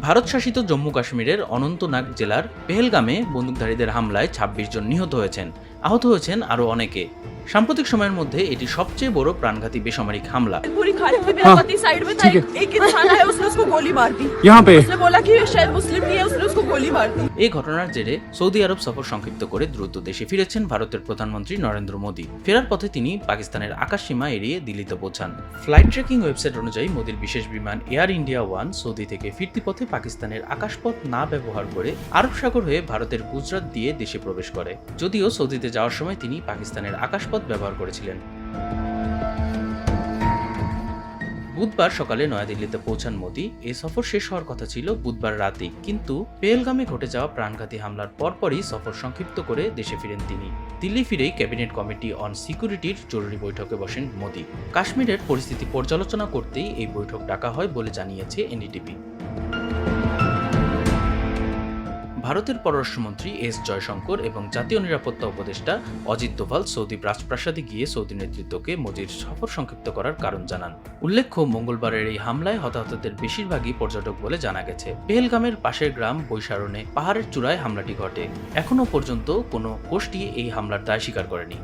ভারত শাসিত জম্মু কাশ্মীরের অনন্তনাগ জেলার পেহেলগামে বন্দুকধারীদের হামলায় ২৬ জন নিহত হয়েছেন। আহত হয়েছেন আরও অনেকে। সাম্প্রতিক সময়ের মধ্যে এটি সবচেয়ে বড় প্রাণঘাতী বেসামরিক হামলা। गोली मार दी यहाँ पे उसने बोला कि ये शायद मुस्लिम नहीं है उसने उसको गोली मार दी এই ঘটনার জেরে সৌদি আরব সফর সংক্ষিপ্ত করে দ্রুত দেশে ফিরেছেন ভারতের প্রধানমন্ত্রী নরেন্দ্র মোদী ফেরার পথে তিনি পাকিস্তানের আকাশ সীমা এড়িয়ে দিল্লিতে পৌঁছান ফ্লাইট ট্র্যাকিং ওয়েবসাইট অনুযায়ী মোদীর বিশেষ বিমান এয়ার ইন্ডিয়া ওয়ান সৌদি থেকে ফিরতি পথে পাকিস্তানের আকাশপথ না ব্যবহার করে আরব সাগর হয়ে ভারতের গুজরাট দিয়ে দেশে প্রবেশ করে যদিও সৌদিতে যাওয়ার সময় তিনি পাকিস্তানের আকাশপথ ব্যবহার করেছিলেন বুধবার সকালে নয়াদিল্লিতে পৌঁছান মোদি। এ সফর শেষ হওয়ার কথা ছিল বুধবার রাতে। কিন্তু পেহেলগামে ঘটে যাওয়া প্রাণঘাতী হামলার পরপরই সফর সংক্ষিপ্ত করে দেশে ফিরেন তিনি। দিল্লি ফিরেই ক্যাবিনেট কমিটি অন সিকিউরিটির জরুরি বৈঠকে বসেন মোদি। কাশ্মীরের পরিস্থিতি পর্যালোচনা করতেই এই বৈঠক ডাকা হয় বলে জানিয়েছে এনডিটিভি। ভারতের পররাষ্ট্রমন্ত্রী এস জয়শঙ্কর এবং জাতীয় নিরাপত্তা উপদেষ্টা অজিত দোভাল সৌদি রাজপ্রাসাদে গিয়ে সৌদি নেতৃত্বকে মোদির সফর সংক্ষিপ্ত করার কারণ জানান। উল্লেখ্য মঙ্গলবারের এই হামলায় হতাহতদের বেশিরভাগই পর্যটক বলে জানা গেছে। পেহেলগামের পাশের গ্রাম বৈশারণে পাহাড়ের চূড়ায় হামলাটি ঘটে। এখনও পর্যন্ত কোনো গোষ্ঠী এই হামলার দায় স্বীকার করেনি।